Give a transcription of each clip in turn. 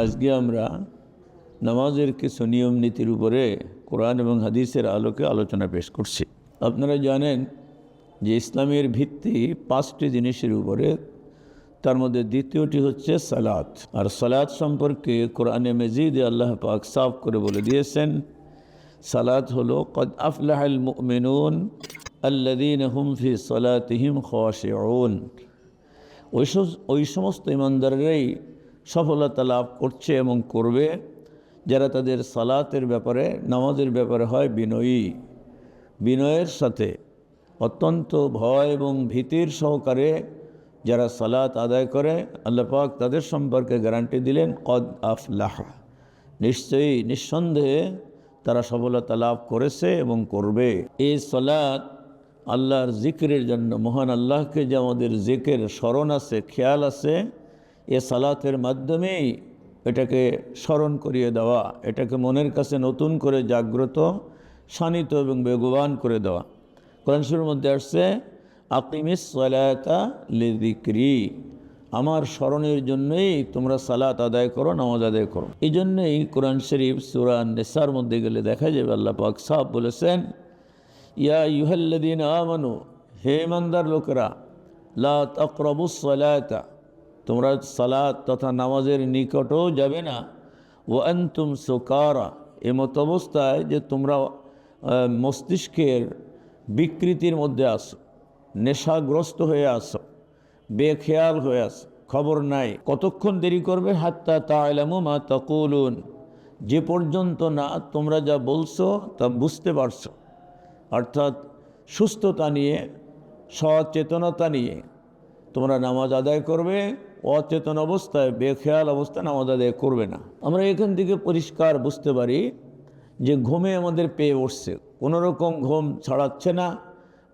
আজকে আমরা নামাজের কিছু নিয়ম নীতির উপরে কোরআন এবং হাদিসের আলোকে আলোচনা পেশ করছি। আপনারা জানেন যে ইসলামের ভিত্তি পাঁচটি জিনিসের উপরে, তার মধ্যে দ্বিতীয়টি হচ্ছে সালাত। আর সালাত সম্পর্কে কোরআনে মেজিদে আল্লাহ পাক সাফ করে বলে দিয়েছেন, সালাত হলো, কদ আফলাহাল মুমিনুন আল্লাদিন হুম ফি সালাতিহিম খাশিউন। ওই ওই সমস্ত ইমানদাররাই সফলতা লাভ করছে এবং করবে, যারা তাদের সালাতের ব্যাপারে, নামাজের ব্যাপারে হয় বিনয়ী। বিনয়ের সাথে অত্যন্ত ভয় এবং ভীতির সহকারে যারা সালাত আদায় করে, আল্লাহ পাক তাদের সম্পর্কে গ্যারান্টি দিলেন, কদ আফলাহ। নিশ্চয়ই, নিঃসন্দেহে তারা সফলতা লাভ করেছে এবং করবে। এই সালাত আল্লাহর জিকিরের জন্য মহান আল্লাহকে যে আমাদের জিকের স্মরণ আছে, খেয়াল আছে এ সালাতের মাধ্যমেই এটাকে স্মরণ করিয়ে দেওয়া, এটাকে মনের কাছে নতুন করে জাগ্রত, শানিত এবং বেগবান করে দেওয়া। কোরআনশুর মধ্যে আসছে, আকিমিস সালাতা লিদিক্রি আমার স্মরণের জন্যই তোমরা সালাত আদায় করো, নামাজ আদায় করো। এই জন্যই কোরআন শরীফ সুরান নেসার মধ্যে গেলে দেখা যাবে, আল্লাহ পাক সাহ বলেছেন, ইয়া ইউহাল্লাদিন আমানু হে ইমানদার লোকেরা, লা তকরবুস তোমরা সালাত তথা নামাজের নিকটও যাবে না। ও আন্তুম সুকারা এমত অবস্থায় যে তোমরা মস্তিষ্কের বিকৃতির মধ্যে আসো নেশাগ্রস্ত হয়ে আসো বেখেয়াল হয়ে আসো খবর নাই। কতক্ষণ দেরি করবে? হাত্তা তাইলামু মা তকুলুন। যে পর্যন্ত না তোমরা যা বলছো তা বুঝতে পারছ। অর্থাৎ সুস্থতা নিয়ে, সচেতনতা নিয়ে তোমরা নামাজ আদায় করবে, অচেতন অবস্থায়, বেখেয়াল অবস্থায় নামাজ আদায় করবে না। আমরা এখান থেকে পরিষ্কার বুঝতে পারি যে ঘুমে আমাদের পেয়ে উঠছে। কোনোরকম ঘুম ছাড়াচ্ছে না,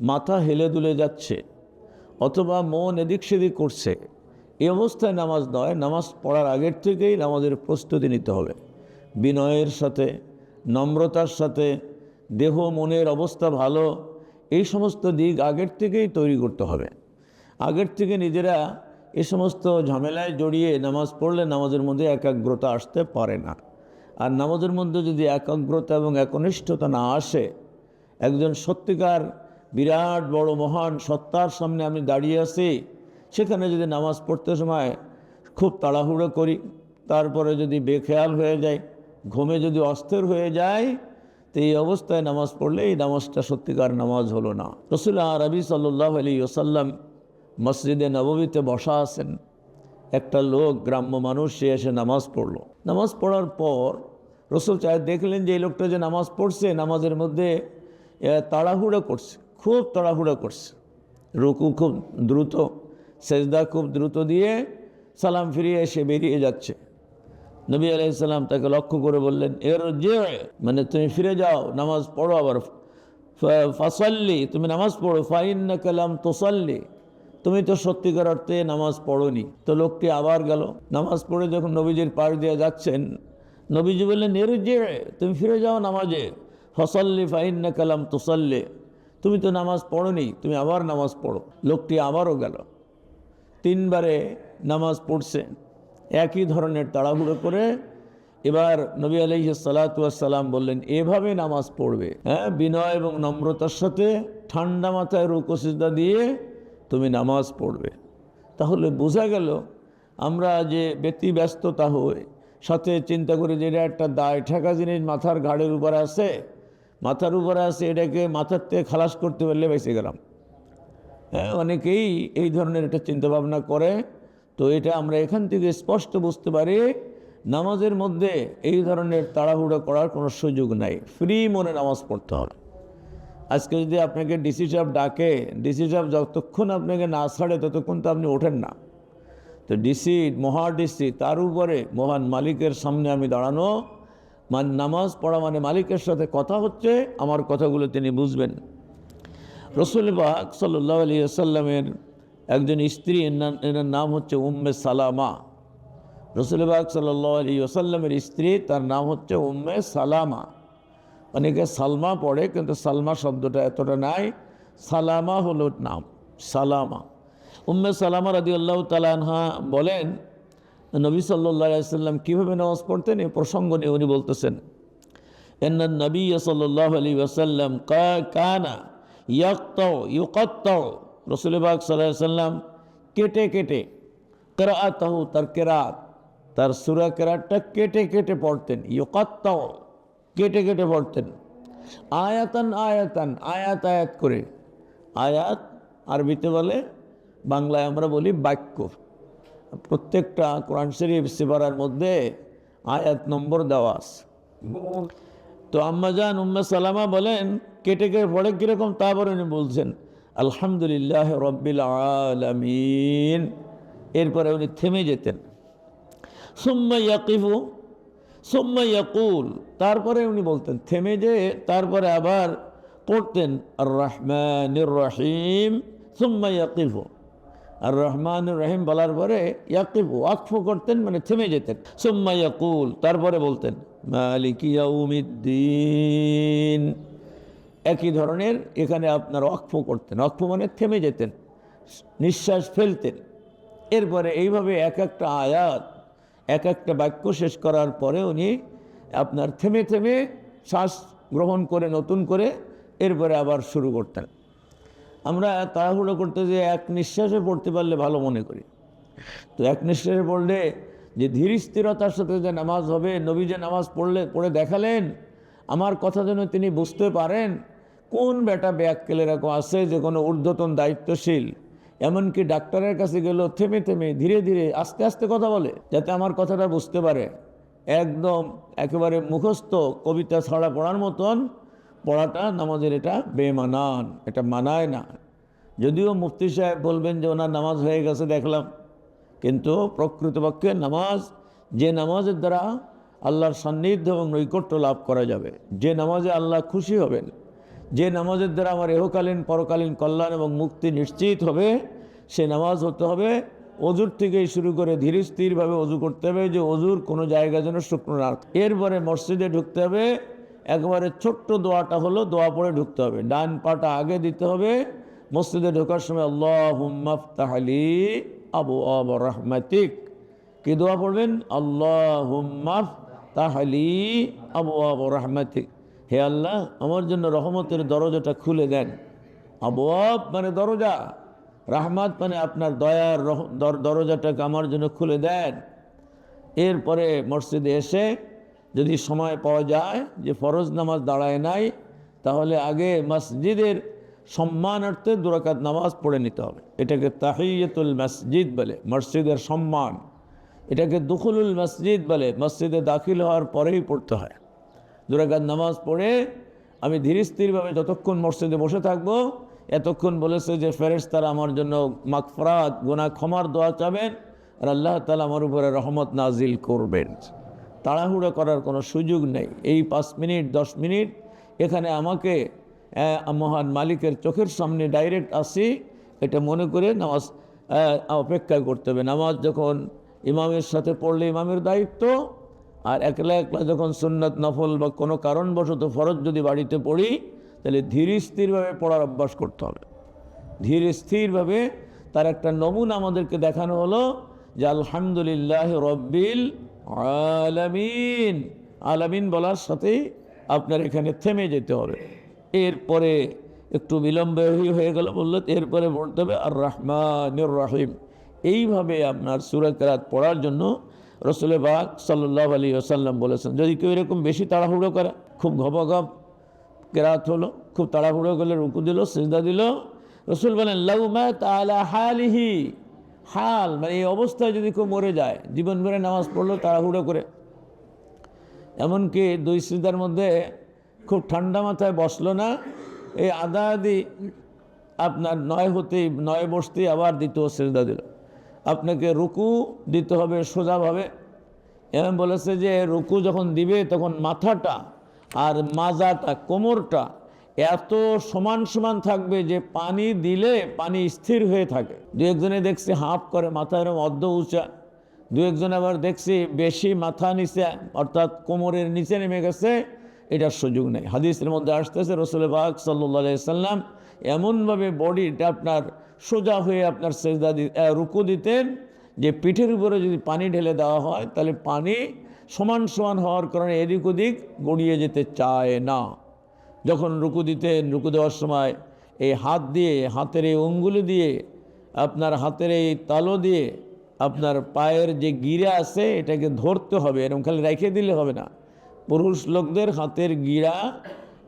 মাথা হেলে দুলে যাচ্ছে, অথবা মন এদিক সেদিক করছে। এই অবস্থায় নামাজ নয়, নামাজ পড়ার আগের থেকেই নামাজের প্রস্তুতি নিতে হবে। বিনয়ের সাথে, নম্রতার সাথে, দেহ মনের অবস্থা ভালো, এই সমস্ত দিক আগের থেকেই তৈরি করতে হবে। আগের থেকে নিজেরা এ সমস্ত ঝামেলায় জড়িয়ে নামাজ পড়লে নামাজের মধ্যে একাগ্রতা আসতে পারে না। আর নামাজের মধ্যে যদি একাগ্রতা এবং একনিষ্ঠতা না আসে, একজন সত্যিকার বিরাট বড় মহান সত্তার সামনে আমি দাঁড়িয়ে আছি, সেখানে যদি নামাজ পড়তে সময় খুব তাড়াহুড়ো করি, তারপরে যদি বেখেয়াল হয়ে যায় ঘুমে যদি অস্থির হয়ে যায় তো এই অবস্থায় নামাজ পড়লে এই নামাজটা সত্যিকার নামাজ হলো না। রসুল্লাহ রবি সাল্লাহ আলী ওসাল্লাম মসজিদে নবমীতে বসা আছেন। একটা লোক, গ্রাম্য মানুষ, সে এসে নামাজ পড়ল। নামাজ পড়ার পর রসুল চায়, দেখলেন যে এই লোকটা যে নামাজ পড়ছে, নামাজের মধ্যে তাড়াহুড়ো করছে, খুব তাড়াহুড়ো করছে। রুকু খুব দ্রুত, সেজদা খুব দ্রুত দিয়ে সালাম ফিরিয়ে এসে বেরিয়ে যাচ্ছে। নবী আলাইসাল্লাম তাকে লক্ষ্য করে বললেন এর যে মানে তুমি ফিরে যাও, নামাজ পড়ো আবার ফাসাল্লি, তুমি নামাজ পড়ো ফাইন কালাম তোসাল্লি। তুমি তো সত্যিকার অর্থে নামাজ পড়োনি। তো লোকটি আবার গেল। নামাজ পড়ে যখন নবীজির পাশ দিয়ে যাচ্ছেন, নবীজি বললেন যে তুমি ফিরে যাও নামাজে। ফসল্লি ফাইন না কালাম তোসাল্লি। তুমি তো নামাজ পড়োনি, তুমি আবার নামাজ পড়ো। লোকটি আবারও গেল। তিনবারে নামাজ পড়ছে। একই ধরনের তাড়াহুড়ো করে এবার নবী আলহি সালাতাম বললেন, এভাবে নামাজ পড়বে। হ্যাঁ বিনয় এবং নম্রতার সাথে ঠান্ডা মাথায় রুকসিদা দিয়ে তুমি নামাজ পড়বে। তাহলে বোঝা গেল আমরা যে ব্যক্তি ব্যস্ততা হই সাথে চিন্তা করি যে এটা একটা দায় ঠেকা জিনিস মাথার ঘাড়ের উপরে আছে মাথার উপরে আছে এটাকে মাথার থেকে খালাস করতে পারলে বেঁচে গেলাম। হ্যাঁ, অনেকেই এই ধরনের একটা চিন্তাভাবনা করে। তো এটা আমরা এখান থেকে স্পষ্ট বুঝতে পারি নামাজের মধ্যে এই ধরনের তাড়াহুড়ো করার কোনো সুযোগ নাই। ফ্রি মনে নামাজ পড়তে হবে। আজকে যদি আপনাকে ডিসি সাহেব ডাকে, ডিসি সাহেব যতক্ষণ আপনাকে না ছাড়ে ততক্ষণ তো আপনি ওঠেন না। তো ডিসি, মহা ডিসি, তার উপরে মহান মালিকের সামনে আমি দাঁড়ানো। মান নামাজ পড়া মানে মালিকের সাথে কথা হচ্ছে, আমার কথাগুলো তিনি বুঝবেন। রসুল বাক সাল্লাহ আলী আসাল্লামের একজন স্ত্রী এনার নাম হচ্ছে উম্মে সালামা। রসুল বাক সাল্লাহ আলী আসাল্লামের স্ত্রী, তার নাম হচ্ছে উম্মে সালামা। অনেকে সালমা পড়ে, কিন্তু সালমা শব্দটা এতটা নাই। সালামা হলো নাম, সালামা। উম্মে সালামা রাদি আল্লাহ তালানহা বলেন, নবী সাল্লাহ সাল্লাম কীভাবে নামাজ পড়তেন? এই প্রসঙ্গ নিয়ে উনি বলতেছেন এন নবী সাল্লাহ আলী ওসাল্লাম কানা ইয়াক্তাও ইউকাত্তাও রসুলবাগ সাল্লাহ সাল্লাম কেটে কেটে কেরাতাহু তার কেরাত। তার সুরা কেরাতটা কেটে কেটে পড়তেন ইউকাত্তাও কেটে কেটে পড়তেন আয়াতান আয়াতান, আয়াত আয়াত করে। আয়াত আরবিতে বলে, বাংলায় আমরা বলি বাক্য। প্রত্যেকটা কোরআন শরীফ সেবারার মধ্যে আয়াত নম্বর দেওয়া আছে। তো আম্মাজান উম্মা সালামা বলেন, কেটে কেটে পড়ে কীরকম তা বলে উনি বলছেন, আলহামদুলিল্লাহ রব্বিল আলমিন। এরপরে উনি থেমে যেতেন। সুম্মা ইয়াকিফু সুম্মা ইয়াকুল, তারপরে উনি বলতেন, থেমে যে, তারপরে আবার পড়তেন আর রহমান রহিম, সুম্মা ইয়াকিফু। আর রহমান রহিম বলার পরে ইয়াকিব ওয়াকফ করতেন মানে থেমে যেতেন। সুম্মা ইয়াকুল, তারপরে বলতেন, মালিক ইয়াউমিদ্দিন। একই ধরনের এখানে আপনার অক্ফ করতেন অক্ফ মানে থেমে যেতেন, নিঃশ্বাস ফেলতেন। এরপরে এইভাবে এক একটা আয়াত এক একটা বাক্য শেষ করার পরে উনি আপনার থেমে থেমে শ্বাস গ্রহণ করে, নতুন করে এরপরে আবার শুরু করতেন। আমরা তাড়াহুড়ো করতে যে এক নিঃশ্বাসে পড়তে পারলে ভালো মনে করি। তো এক নিঃশ্বাসে পড়লে যে ধীর স্থিরতার সাথে যে নামাজ হবে, নবী যে নামাজ পড়লে, পড়ে দেখালেন, আমার কথা যেন তিনি বুঝতে পারেন, কোন বেটা ব্যাককেল এরকম আছে যে কোনো ঊর্ধ্বতন দায়িত্বশীল এমনকি ডাক্তারের কাছে গেল থেমে থেমে ধীরে ধীরে আস্তে আস্তে কথা বলে, যাতে আমার কথাটা বুঝতে পারে। একদম একেবারে মুখস্থ কবিতা ছড়া পড়ার মতন, পড়াটা নামাজের এটা বেমানান, এটা মানায় না। যদিও মুফতি সাহেব বলবেন যে ওনার নামাজ হয়ে গেছে, দেখলাম। কিন্তু প্রকৃতপক্ষে নামাজ, যে নামাজের দ্বারা আল্লাহর সান্নিধ্য এবং নৈকট্য লাভ করা যাবে, যে নামাজে আল্লাহ খুশি হবেন, যে নামাজের দ্বারা আমার এহকালীন, পরকালীন কল্যাণ এবং মুক্তি নিশ্চিত হবে সে নামাজ হতে হবে, অজুর থেকেই শুরু করে ধীরে স্থিরভাবে অজু করতে হবে, যে অজুর কোনো জায়গা যেন শুকনো না এরপরে মসজিদে ঢুকতে হবে, একবারে ছোট্ট দোয়াটা হলো দোয়া পরে ঢুকতে হবে। ডান পাটা আগে দিতে হবে, মসজিদে ঢোকার সময় আল্লাহ আবু আব রহমাতিক। কি দোয়া পড়বেন? আল্লাহ তাহলি আবু আব রহমাতিক। হে আল্লাহ, আমার জন্য রহমতের দরজাটা খুলে দেন। আবুয়াব মানে দরজা। রাহমাত মানে আপনার দয়ার দরজাটাকে আমার জন্য খুলে দেন। এরপরে মসজিদে এসে যদি সময় পাওয়া যায়, যে ফরজ নামাজ দাঁড়ায় নাই, তাহলে আগে মসজিদের সম্মানার্থে দুরাকাত নামাজ পড়ে নিতে হবে। এটাকে তাহিয়াতুল মসজিদ বলে, মসজিদের সম্মান। এটাকে দুখুলুল মসজিদ বলে, মসজিদে দাখিল হওয়ার পরেই পড়তে হয়। দুরাকাত নামাজ পড়ে আমি ধীর স্থিরভাবে যতক্ষণ মসজিদে বসে থাকব এতক্ষণ বলেছে যে ফেরেস তারা আমার জন্য মাকফরাত গোনা ক্ষমার দোয়া চাবেন আর আল্লাহ তালা আমার উপরে রহমত নাজিল করবেন। তাড়াহুড়ো করার কোনো সুযোগ নেই। এই পাঁচ মিনিট, দশ মিনিট এখানে আমাকে মহান মালিকের চোখের সামনে ডাইরেক্ট আসি, এটা মনে করে নামাজ অপেক্ষা করতে হবে। নামাজ যখন ইমামের সাথে পড়লে ইমামের দায়িত্ব, আর একলা একলা যখন সুন্নত নফল বা কোনো কারণবশত ফরজ যদি বাড়িতে পড়ি তাহলে ধীর স্থিরভাবে পড়ার অভ্যাস করতে হবে। ধীর স্থিরভাবে তার একটা নমুনা আমাদেরকে দেখানো হলো যে আলহামদুলিল্লাহ রব্বিল আলামিন। আলামিন বলার সাথেই আপনার এখানে থেমে যেতে হবে। এরপরে একটু বিলম্বে হয়ে গেল বলল, এরপরে বলতে হবে আর রহমান রাহিম। এইভাবে আপনার সুরাকেরাত পড়ার জন্য রসুল বাগ সাল্লাহ আলী আসাল্লাম বলেছেন, যদি কেউ এরকম বেশি তাড়াহুড়ো করে, খুব ঘপঘপ কেরাত হলো, খুব তাড়াহুড়ো করলে, রুকু দিল, সিজদা দিল। রসুল বলেন লাউমাত আলা হালিহি, হাল মানে এই অবস্থায় যদি কেউ মরে যায় জীবন ভরে নামাজ পড়ল, তাড়াহুড়ো করে। এমনকি দুই সিজদার মধ্যে খুব ঠান্ডা মাথায় বসল না, এই আদা আদি আপনার নয় হতেই নয় বসতেই আবার দ্বিতীয় সিজদা দিল। আপনাকে রুকু দিতে হবে সোজাভাবে। এমন বলেছে যে, রুকু যখন দিবে, তখন মাথাটা আর মাজাটা, কোমরটা এত সমান সমান থাকবে যে পানি দিলে পানি স্থির হয়ে থাকে। দু একজনে দেখছি হাফ করে মাথা এরকম অর্ধ উঁচা, দু একজন আবার দেখছি বেশি মাথা নিচে, অর্থাৎ কোমরের নিচে নেমে গেছে, এটার সুযোগ নেই। হাদিসের মধ্যে আসতেছে, রসুল বাগ সাল্লাহ সাল্লাম এমনভাবে বডিটা আপনার সোজা হয়ে আপনার সেজদা রুকু দিতেন যে পিঠের উপরে যদি পানি ঢেলে দেওয়া হয়, তাহলে পানি সমান সমান হওয়ার কারণে এদিক ওদিক গড়িয়ে যেতে চায় না। যখন রুকু দিতেন রুকু দেওয়ার সময় এই হাত দিয়ে, হাতের এই অঙ্গুলি দিয়ে, আপনার হাতের এই তালো দিয়ে আপনার পায়ের যে গিরা আছে, এটাকে ধরতে হবে। এরকম খালি রেখে দিলে হবে না। পুরুষ লোকদের হাতের গিরা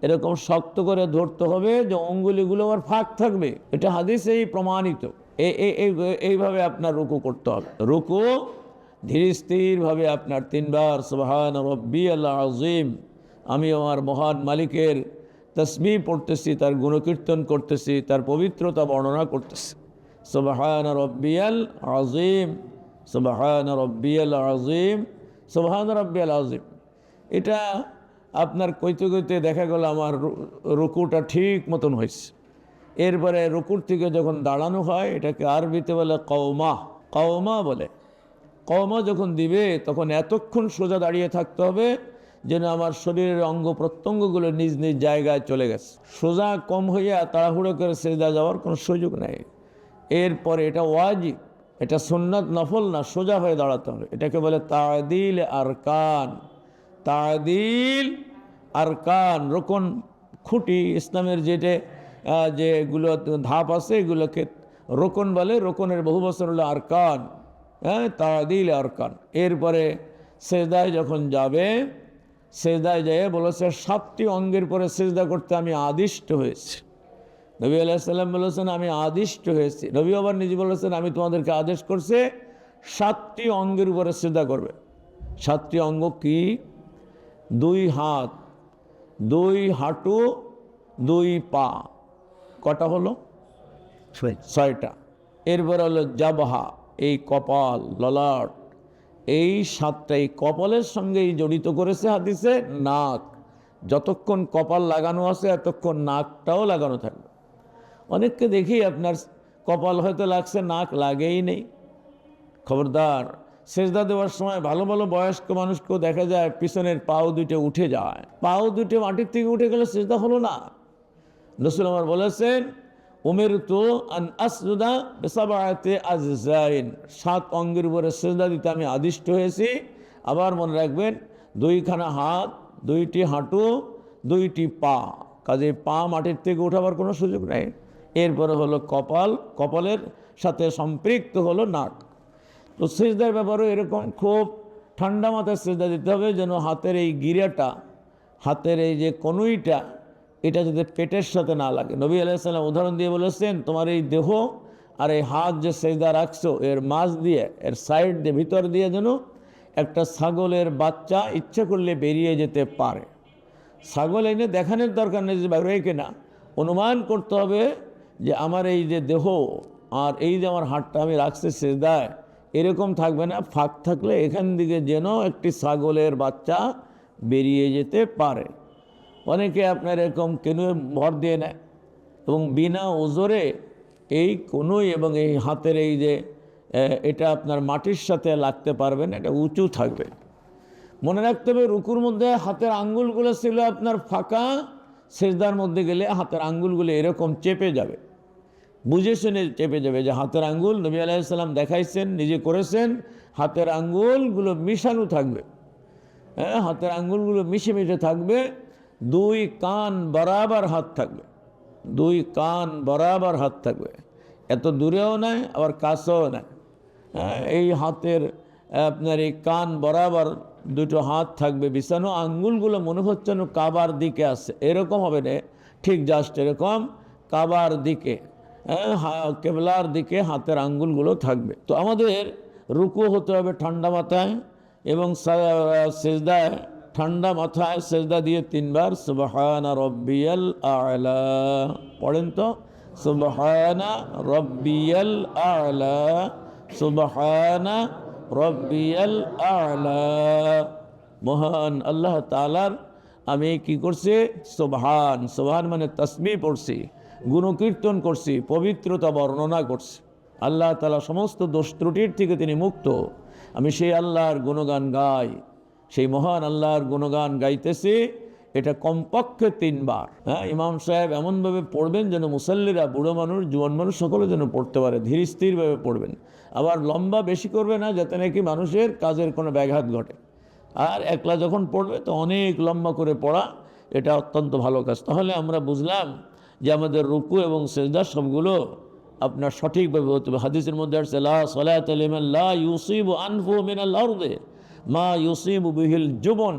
এরকম শক্ত করে ধরতে হবে যে অঙ্গুলিগুলো আবার ফাঁক থাকবে। এটা হাদিসেই প্রমাণিত। এইভাবে আপনার রুকু করতে হবে। রুকু ধীর স্থিরভাবে আপনার তিনবার, সুবহান রব্বি আল্লাহ আজিম, আমি আমার মহান মালিকের তসবি পড়তেছি, তার গুণকীর্তন করতেছি, তার পবিত্রতা বর্ণনা করতেছি। সুবহান রব্বিয়াল আজিম, সুবহান রব্বিয়াল আজিম, সুবহান রব্বিয়াল আজিম। এটা আপনার কইতে কইতে দেখা গেল আমার রুকুটা ঠিক মতন হয়েছে। এরপরে রুকুর থেকে যখন দাঁড়ানো হয়, এটাকে আরবিতে বলে কওমা কওমা বলে। কওমা যখন দিবে, তখন এতক্ষণ সোজা দাঁড়িয়ে থাকতে হবে যেন আমার শরীরের অঙ্গ প্রত্যঙ্গগুলো নিজ নিজ জায়গায় চলে গেছে। সোজা কম হইয়া তাড়াহুড়ো করে সেজদা যাওয়ার কোনো সুযোগ নাই। এরপরে এটা ওয়াজিব, এটা সুন্নাত নফল না, সোজা হয়ে দাঁড়াতে হবে। এটাকে বলে তাদিল আরকান। তাদিল আরকান, রোকন, খুঁটি, ইসলামের যেটা যেগুলো ধাপ আছে, এগুলোকে রোকন বলে। রোকনের বহু বছর হলো আরকান। হ্যাঁ তাদিল আরকান। এরপরে সেজদায় যখন যাবে সেজদায় যেয়ে বলেছে সাতটি অঙ্গের পরে সেজদা করতে আমি আদিষ্ট হয়েছি। নবী আলাইসাল্লাম বলেছেন আমি আদিষ্ট হয়েছি। নবী আবার নিজে বলেছেন আমি তোমাদেরকে আদেশ করছে সাতটি অঙ্গের উপরে সেজদা করবে। সাতটি অঙ্গ কি? দুই হাত দুই হাঁটু দুই পা। কটা হলো? ছয়টা। এরপর হলো জাবহা। এই কপাল, ললাট। এই সাতটা এই কপালের সঙ্গেই জড়িত করেছে হাদিসে নাক। যতক্ষণ কপাল লাগানো আছে, এতক্ষণ নাকটাও লাগানো থাকবে। অনেককে দেখি আপনার কপাল হয়তো লাগছে, নাক লাগেই নেই। খবরদার, সেজদা দেওয়ার সময় ভালো ভালো বয়স্ক মানুষকেও দেখা যায় পিছনের পাও দুটো উঠে যায়। পাও দুটো মাটির থেকে উঠে গেলে সেজদা হলো না। রসুল আমার বলেছেন উমের তো আন আসজুদা বেসাবায়াতে আজজাইন। সাত অঙ্গের উপরে সেজদা দিতে আমি আদিষ্ট হয়েছি। আবার মনে রাখবেন, দুইখানা হাত, দুইটি হাঁটু, দুইটি পা। কাজে পা মাটির থেকে উঠাবার কোনো সুযোগ নেই। এরপরে হলো কপাল, কপালের সাথে সম্পৃক্ত হলো নাক। তো সেজদার ব্যাপারেও এরকম, খুব ঠান্ডা মাথায় সেজদা দিতে হবে যেন হাতের এই গিরাটা, হাতের এই যে কনুইটা এটা যাতে পেটের সাথে না লাগে। নবী আলাইসাল্লাম উদাহরণ দিয়ে বলেছেন, তোমার এই দেহ আর এই হাত যে সেজদা রাখছো, এর মাঝ দিয়ে, এর সাইড দিয়ে, ভিতর দিয়ে যেন একটা ছাগলের বাচ্চা ইচ্ছে করলে বেরিয়ে যেতে পারে। ছাগল এনে দেখানোর দরকার নেই যে বাইরে কিনা। অনুমান করতে হবে যে আমার এই যে দেহ আর এই যে আমার হাতটা আমি রাখছি সেজদায়, এরকম থাকবে না। ফাঁক থাকলে এখান দিকে যেন একটি ছাগলের বাচ্চা বেরিয়ে যেতে পারে। অনেকে আপনার এরকম কেন ভর দিয়ে নেয় এবং বিনা ওজোরে এই কনুই এবং এই হাতের এই যে এটা আপনার মাটির সাথে লাগতে পারবেন, এটা উঁচু থাকবে। মনে রাখতে হবে, রুকুর মধ্যে হাতের আঙ্গুলগুলো ছিল আপনার ফাঁকা, সেজদার মধ্যে গেলে হাতের আঙ্গুলগুলো এরকম চেপে যাবে। বুঝে শুনে চেপে যাবে যে হাতের আঙ্গুল, নবী আলাইসাল্লাম দেখাইছেন, নিজে করেছেন, হাতের আঙ্গুলগুলো মিশানো থাকবে। হ্যাঁ হাতের আঙ্গুলগুলো মিশে মিশে থাকবে। দুই কান বরাবর হাত থাকবে। দুই কান বরাবর হাত থাকবে। এত দূরেও নাই আবার কাছেও নাই। হ্যাঁ, এই হাতের আপনার এই কান বরাবর দুটো হাত থাকবে বিছানো আঙ্গুলগুলো মনে হচ্ছে কাবার দিকে আছে। এরকম হবে না ঠিক জাস্ট এরকম কাবার দিকে হ্যাঁ, কেবলার দিকে হাতের আঙ্গুলগুলো থাকবে। তো আমাদের রুকু হতে হবে ঠান্ডা মাথায় এবং সেজদায় ঠান্ডা মাথায় সেজদা দিয়ে তিনবার, সুবহানা রব্বিয়াল আলা। পড়েন তো? সুবহানা রব্বিয়াল আলা, সুবহানা রব্বিয়াল আলা। মহান আল্লাহ তালার আমি কি করছি? সোবহান। সোবহান মানে তসমি পড়ছি, গুণকীর্তন করছি, পবিত্রতা বর্ণনা করছি। আল্লাহ তালা সমস্ত দোষ ত্রুটির থেকে তিনি মুক্ত। আমি সেই আল্লাহর গুণগান গাই। সেই মহান আল্লাহর গুণগান গাইতেছি, এটা কমপক্ষে তিনবার। হ্যাঁ ইমাম সাহেব এমনভাবে পড়বেন যেন মুসল্লিরা, বুড়ো মানুষ জুয়ান মানুষ, সকলে যেন পড়তে পারে ধীর স্থিরভাবে পড়বেন। আবার লম্বা বেশি করবে না, যাতে নাকি মানুষের কাজের কোনো ব্যাঘাত ঘটে। আর একলা যখন পড়বে, তো অনেক লম্বা করে পড়া, এটা অত্যন্ত ভালো কাজ। তাহলে আমরা বুঝলাম যে আমাদের রুকু এবং সেজদা সবগুলো আপনার সঠিকভাবে হতে হবে। হাদিসের মধ্যে আসছে, লা সলাত লা ইউসিবু আনফু মিনাল আরদে। মা ইউসিবু বিহিল জুবন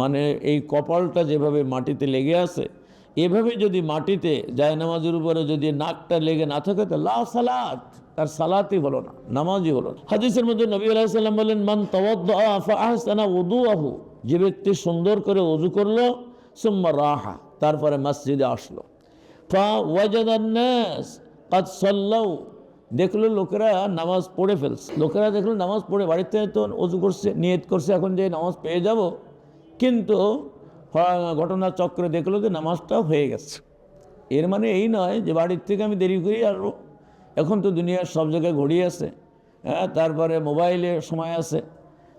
মানে এই কপালটা যেভাবে মাটিতে লেগে আছে, এভাবে যদি মাটিতে জায়নামাজের উপরে যদি নাকটা লেগে না থাকে, তো লা সালাত, তার সালাতই হলো না, নামাজই হলো না। হাদিসের মধ্যে নবী আলাইসাল্লাম বলেন, মান তবদানা উদু আহু যে ব্যক্তি সুন্দর করে অজু করল, সুম্মা রাহা, তারপরে মসজিদে আসলো। ফা ওয়াজাদান্নাস কাদ সাল্লাউ দেখল লোকেরা নামাজ পড়ে ফেলছে। লোকেরা দেখল নামাজ পড়ে, বাড়িতে তো অজু করছে, নিয়ত করছে, এখন যে নামাজ পেয়ে যাব। কিন্তু ঘটনা চক্রে দেখল যে নামাজটাও হয়ে গেছে। এর মানে এই নয় যে বাড়ির থেকে আমি দেরি করেই আসব। এখন তো দুনিয়ার সব জায়গায় ঘড়ি আছে হ্যাঁ তারপরে মোবাইলে সময় আছে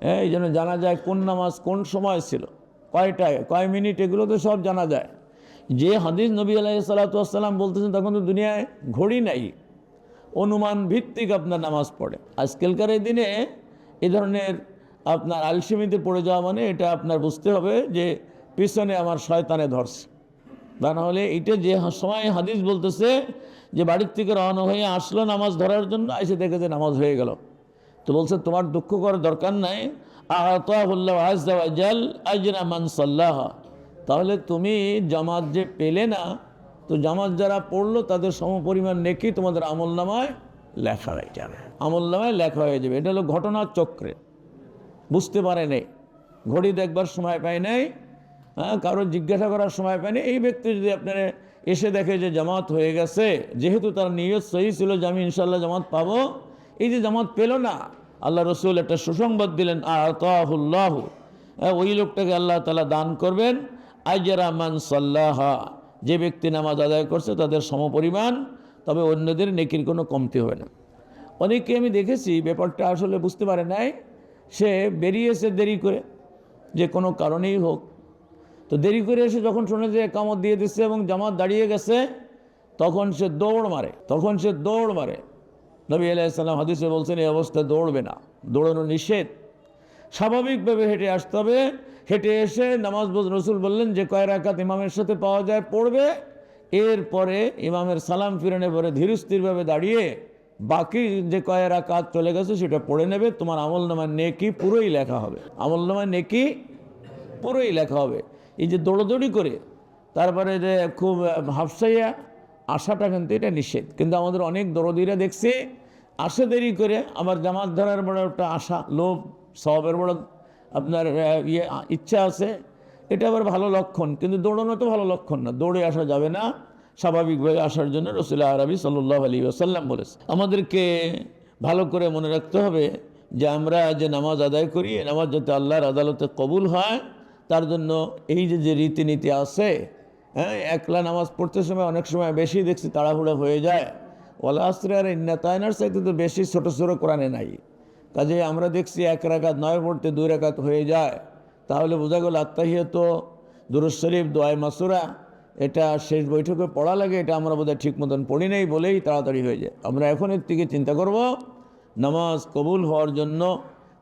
হ্যাঁ এই জন্য জানা যায় কোন নামাজ কোন সময় ছিল, কয়টায়, কয় মিনিট, এগুলো তো সব জানা যায়। যে হাদিস নবী আলাহ সালাতাম বলতেছেন, তখন তো দুনিয়ায় ঘড়ি নাই। অনুমান ভিত্তিক আপনার নামাজ পড়ে। আজকালকার এই দিনে এ ধরনের আপনার আলসেমিতে পড়ে যাওয়া মানে এটা আপনার বুঝতে হবে যে পিছনে আমার শয়তানে ধরছে। তা নাহলে এটা যে সময় হাদিস বলতেছে যে বাড়ির থেকে রওনা হয়ে আসলো নামাজ ধরার জন্য, এসে দেখে যে নামাজ হয়ে গেল। তো বলছে, তোমার দুঃখ করার দরকার নাই। মান সাল্লাহ। তাহলে তুমি জামাত যে পেলে না তো জামাত যারা পড়ল, তাদের সমপরিমাণ নেকি তোমাদের আমল নামায় লেখা হয়ে যাবে। আমল নামায় লেখা হয়ে যাবে। এটা হলো ঘটনার চক্রে। বুঝতে পারে নেই। ঘড়ি দেখবার সময় পায় নাই। হ্যাঁ কারও জিজ্ঞাসা করার সময় পায়নি এই ব্যক্তি যদি আপনার এসে দেখে যে জামাত হয়ে গেছে, যেহেতু তার নিয়ত সহি ছিল যে আমি ইনশাল্লাহ জামাত পাবো, এই যে জামাত পেল না, আল্লাহ রসুল একটা সুসংবাদ দিলেন, আতাহুল্লাহ। ওই লোকটাকে আল্লাহ তালা দান করবেন আইজারা মান সাল্লাহা। যে ব্যক্তি নামাজ আদায় করছে তাদের সমপরিমাণ, তবে অন্যদের নেকির কোনো কমতি হবে না। অনেককে আমি দেখেছি, ব্যাপারটা আসলে বুঝতে পারে নাই, সে বেরিয়েছে দেরি করে, যে কোনো কারণেই হোক। তো দেরি করে এসে যখন শোনে যে কামত দিয়ে দিচ্ছে এবং জামাত দাঁড়িয়ে গেছে, তখন সে দৌড় মারে, তখন সে দৌড় মারে। নবী আলাইসাল্লাম হাদিসে বলছেন, এই অবস্থায় দৌড়বে না, দৌড়ানো নিষেধ। স্বাভাবিকভাবে হেঁটে আসতে হবে। হেঁটে এসে নামাজ বোঝ রসুল বললেন যে কয় রাকাত ইমামের সাথে পাওয়া যায় পড়বে। এরপরে ইমামের সালাম ফিরানোর পরে ধীরস্থিরভাবে দাঁড়িয়ে বাকি যে কয় রাকাত চলে গেছে সেটা পড়ে নেবে। তোমার আমল নামার নেকি পুরোই লেখা হবে। আমল নামার নেকি পুরোই লেখা হবে। এই যে দৌড়দৌড়ি করে, তারপরে যে খুব হাফসাইয়া আসাটা কিন্তু এটা নিষেধ। কিন্তু আমাদের অনেক দরদিরা দেখছি, আসে দেরি করে আবার জামাত ধরার বড় একটা আশা লোভ। সবের বড় আপনার ইয়ে ইচ্ছা আছে, এটা আবার ভালো লক্ষণ। কিন্তু দৌড়ানো তো ভালো লক্ষণ না। দৌড়ে আসা যাবে না। স্বাভাবিকভাবে আসার জন্য রসুল্লাহ আরবি সাল্লাহ আলী আসাল্লাম বলেছে। আমাদেরকে ভালো করে মনে রাখতে হবে যে আমরা যে নামাজ আদায় করি নামাজ যাতে আল্লাহর আদালতে কবুল হয়, তার জন্য এই যে যে রীতিনীতি আছে হ্যাঁ একলা নামাজ পড়তে সময় অনেক সময় বেশি দেখছি, তাড়াহুড়ো হয়ে যায়। ওলা আস্ত্রে আর ইন্না তাইনার চাইতে তো বেশি ছোটো ছোটো কোরআনে নাই। কাজে আমরা দেখছি এক রাকাত নয় পড়তে দুই রাকাত হয়ে যায়। তাহলে বোঝা গেল আত্মাহিয়ত দুরুজ শরীফ, দোয়াই মাসুরা, এটা শেষ বৈঠকে পড়া লাগে, এটা আমরা বোধহয় ঠিক মতন পড়ি নাই বলেই তাড়াতাড়ি হয়ে যায়। আমরা এখন এর থেকে চিন্তা করব, নামাজ কবুল হওয়ার জন্য,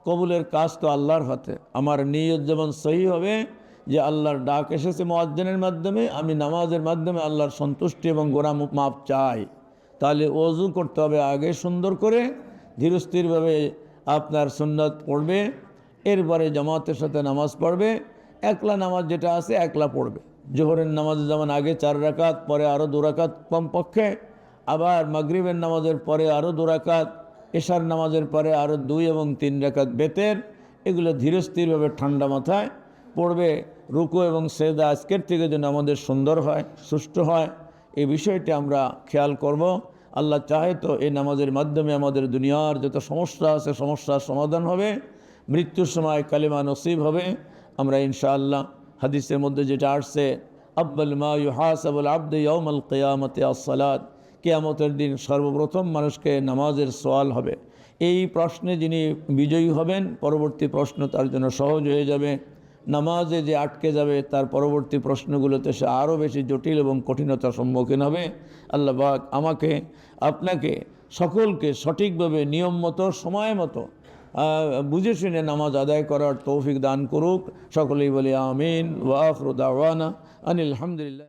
কবুলের কাজ তো আল্লাহর হাতে। আমার নিয়ত যেমন সহি হবে যে আল্লাহর ডাক এসেছে মোয়াজ্জনের মাধ্যমে, আমি নামাজের মাধ্যমে আল্লাহর সন্তুষ্টি এবং গোড়া মাপ চাই। তাহলে অজু করতে হবে আগে সুন্দর করে, ধীরস্থিরভাবে আপনার সুন্নত পড়বে, এরপরে জামাতের সাথে নামাজ পড়বে, একলা নামাজ যেটা আছে একলা পড়বে। জোহরের নামাজ যেমন আগে চার রাকাত, পরে আরও দু রাকাত কমপক্ষে, আবার মাগরিবের নামাজের পরে আরও দু রাকাত, এশার নামাজের পরে আরও দুই এবং তিন রাকাত বেতের, এগুলো ধীরস্থিরভাবে ঠান্ডা মাথায় পড়বে। রুকু এবং সেদা আজকের থেকে যেন আমাদের সুন্দর হয়, সুষ্ঠু হয়, এই বিষয়টি আমরা খেয়াল করব। আল্লাহ চাহে তো এই নামাজের মাধ্যমে আমাদের দুনিয়ার যত সমস্যা আছে, সমস্যার সমাধান হবে, মৃত্যুর সময় কালিমা নসিব হবে। আমরা ইনশাআল্লাহ হাদিসের মধ্যে যেটা আসছে, আব্বাল মা ইউহাসাবুল আব্দ ইয়মাল কেয়ামতে আসসালাদ কেয়ামতের দিন সর্বপ্রথম মানুষকে নামাজের সোয়াল হবে। এই প্রশ্নে যিনি বিজয়ী হবেন, পরবর্তী প্রশ্ন তার জন্য সহজ হয়ে যাবে। নামাজে যে আটকে যাবে, তার পরবর্তী প্রশ্নগুলোতে সে আরও বেশি জটিল এবং কঠিনতার সম্মুখীন হবে। আল্লাহ পাক আমাকে, আপনাকে, সকলকে সঠিকভাবে নিয়ম মতো, সময় মতো বুঝে শুনে নামাজ আদায় করার তৌফিক দান করুক। সকলেই বলি আমিন। ওয়াফরুদ্দাওয়ানা আনিল আলহামদুলিল্লাহ